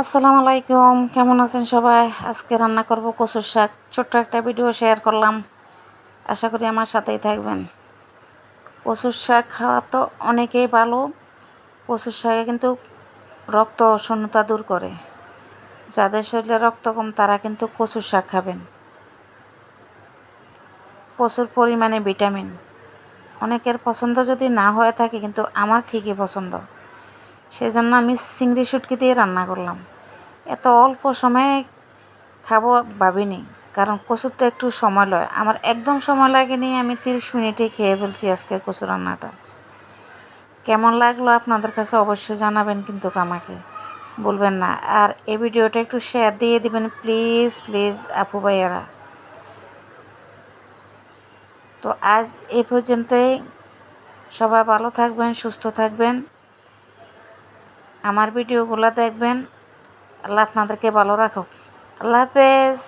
আসসালামু আলাইকুম, কেমন আছেন সবাই? আজকে রান্না করব কচুর শাক। ছোট্ট একটা ভিডিও শেয়ার করলাম। আশা করি আমার সাথেই থাকবেন। কচুর শাক খাওয়া তো অনেকেই ভালো। কচুর শাকে কিন্তু রক্ত শূন্যতা দূর করে। যাদের শরীরে রক্ত কম, তারা কিন্তু কচুর শাক খাবেন। প্রচুর পরিমাণে ভিটামিন অনেকের পছন্দ যদি না হয়ে থাকে, কিন্তু আমার ঠিকই পছন্দ। সেজন্য আমি চিংড়ি শুটকি দিয়ে রান্না করলাম। এত অল্প সময়ে খাব ভাবিনি, কারণ কচুর তো একটু সময় লয়। আমার একদম সময় লাগেনি, আমি তিরিশ মিনিটে খেয়ে ফেলছি আজকের কচু রান্নাটা। কেমন লাগল আপনাদের কাছে অবশ্যই জানাবেন কিন্তু আমাকে, বলবেন না। আর এই ভিডিওটা একটু শেয়ার দিয়ে দিবেন প্লিজ প্লিজ আপু ভাইয়ারা। তো আজ এ পর্যন্তই। সবাই ভালো থাকবেন, সুস্থ থাকবেন। আমার ভিডিওগুলো দেখবেন। আল্লাহ আপনাদেরকে ভালো রাখুক। আল্লাহ হাফেজ।